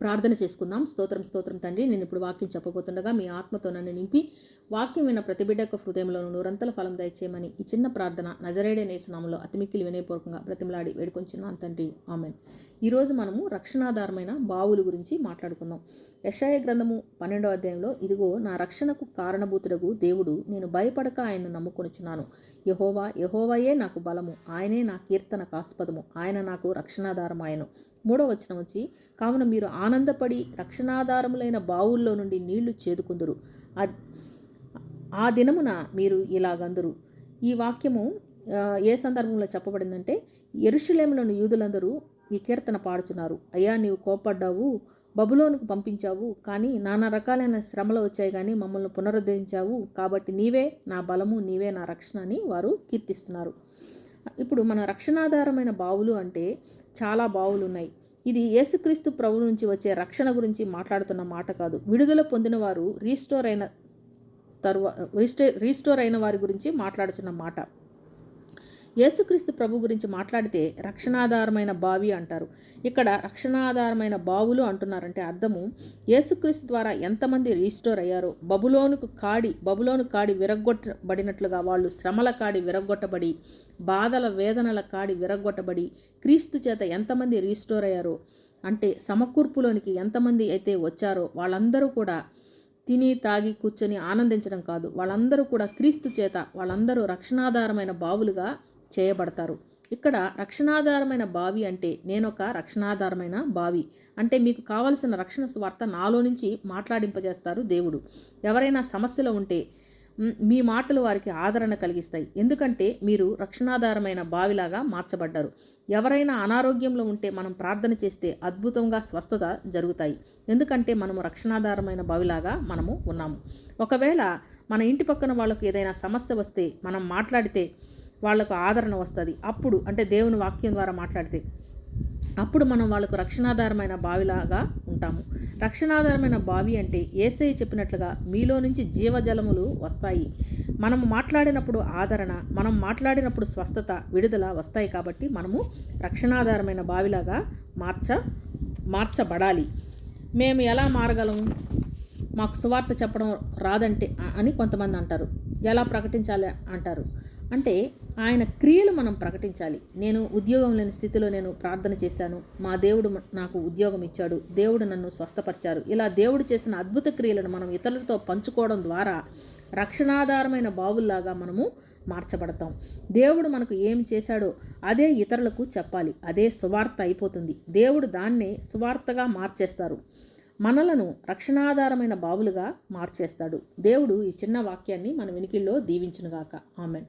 ప్రార్థన చేసుకుందాం. స్తోత్రం స్తోత్రం తండ్రి నేను ఇప్పుడు వాక్యం చెప్పబోతుండగా మీ ఆత్మతో నన్ను నింపి వాక్యం విన్న ప్రతి బిడ్డ యొక్క నూరంతల ఫలం దయచేయమని ఈ చిన్న ప్రార్థన నజరేడే నేసనామంలో అతిమిక్కిలి వినయపూర్వకంగా బ్రతిమలాడి వేడుకొంచున్నాను. తండ్రి ఆమెన్. ఈరోజు మనము రక్షణాధారమైన బావులు గురించి మాట్లాడుకుందాం. యశాయ గ్రంథము పన్నెండో అధ్యాయంలో ఇదిగో నా రక్షణకు కారణభూతుడగు దేవుడు నేను భయపడక ఆయన్ను నమ్ముకొనుచున్నాను. యహోవా యహోవాయే నాకు బలము. ఆయనే నా కీర్తన కాస్పదము ఆయన నాకు రక్షణాధారం ఆయను మూడో వచనం వచ్చి కావున మీరు ఆనందపడి రక్షణాధారములైన బావుల్లో నుండి నీళ్ళు చేదుకుందరు. ఆ- దినమున మీరు ఇలాగందరు. ఈ వాక్యము ఏ సందర్భంలో చెప్పబడిందంటే ఎరుషులేములను యూదులందరూ ఈ కీర్తన పాడుచున్నారు. అయ్యా నీవు కోపడ్డావు బబులోనుకు పంపించావు కానీ నానా రకాలైన శ్రమలు వచ్చాయి కానీ మమ్మల్ని పునరుద్ధరించావు. కాబట్టి నీవే నా బలము నీవే నా రక్షణ అని వారు కీర్తిస్తున్నారు. ఇప్పుడు మన రక్షణాధారమైన బావులు అంటే చాలా బావులు ఉన్నాయి ఇది యేసుక్రీస్తు ప్రభు నుంచి వచ్చే రక్షణ గురించి మాట్లాడుతున్న మాట కాదు. విడుదల పొందిన వారు రీస్టోర్ అయిన తరువా రీస్టోర్ అయిన వారి గురించి మాట్లాడుతున్న మాట. యేసుక్రీస్తు ప్రభు గురించి మాట్లాడితే రక్షణాధారమైన బావి అంటారు. ఇక్కడ రక్షణాధారమైన బావులు అంటున్నారంటే అర్థము యేసుక్రీస్తు ద్వారా ఎంతమంది రీస్టోర్ అయ్యారో బబులోనుకు కాడి బబులోను కాడి విరగొట్టబడినట్లుగా వాళ్ళు శ్రమల కాడి విరగొట్టబడి బాధల వేదనల కాడి విరగొట్టబడి క్రీస్తు చేత ఎంతమంది రీస్టోర్ అయ్యారో అంటే సమకూర్పులోనికి ఎంతమంది అయితే వచ్చారో వాళ్ళందరూ కూడా తిని తాగి కూర్చొని ఆనందించడం కాదు. వాళ్ళందరూ కూడా క్రీస్తు చేత వాళ్ళందరూ రక్షణాధారమైన బావులుగా చేయబడతారు. ఇక్కడ రక్షణాధారమైన బావి అంటే నేనొక రక్షణాధారమైన బావి. అంటే మీకు కావలసిన రక్షణ వార్త నాలో నుంచి మాట్లాడింపజేస్తారు దేవుడు. ఎవరైనా సమస్యలో ఉంటే మీ మాటలు వారికి ఆదరణ కలిగిస్తాయి. ఎందుకంటే మీరు రక్షణాధారమైన బావిలాగా మార్చబడ్డారు. ఎవరైనా అనారోగ్యంలో ఉంటే మనం ప్రార్థన చేస్తే అద్భుతంగా స్వస్థత జరుగుతాయి. ఎందుకంటే మనము రక్షణాధారమైన బావిలాగా మనము ఉన్నాము. ఒకవేళ మన ఇంటి పక్కన వాళ్ళకు ఏదైనా సమస్య వస్తే మనం మాట్లాడితే వాళ్ళకు ఆదరణ వస్తుంది. అప్పుడు అంటే దేవుని వాక్యం ద్వారా మాట్లాడితే అప్పుడు మనం వాళ్ళకు రక్షణాధారమైన బావిలాగా ఉంటాము. రక్షణాధారమైన బావి అంటే ఏసై చెప్పినట్లుగా మీలో నుంచి జీవజలములు వస్తాయి. మనం మాట్లాడినప్పుడు ఆదరణ మనం మాట్లాడినప్పుడు స్వస్థత విడుదల వస్తాయి కాబట్టి మనము రక్షణాధారమైన బావిలాగా మార్చ మార్చబడాలి. మేము ఎలా మారగలం? మాకు సువార్త చెప్పడం రాదంటే అని కొంతమంది అంటారు. ఎలా ప్రకటించాలి? అంటారు. అంటే ఆయన క్రియలు మనం ప్రకటించాలి. నేను ఉద్యోగం లేని స్థితిలో నేను ప్రార్థన చేశాను. మా దేవుడు నాకు ఉద్యోగం ఇచ్చాడు. దేవుడు నన్ను స్వస్థపరిచారు. ఇలా దేవుడు చేసిన అద్భుత క్రియలను మనం ఇతరులతో పంచుకోవడం ద్వారా రక్షణాధారమైన బావుల్లాగా మనము మార్చబడతాం. దేవుడు మనకు ఏమి చేశాడో అదే ఇతరులకు చెప్పాలి. అదే సువార్త అయిపోతుంది. దేవుడు దాన్నే సువార్తగా మార్చేస్తారు. మనలను రక్షణాధారమైన బావులుగా మార్చేస్తాడు. దేవుడు ఈ చిన్న వాక్యాన్ని మన వెనికిల్లో దీవించునుగాక. ఆమెన్.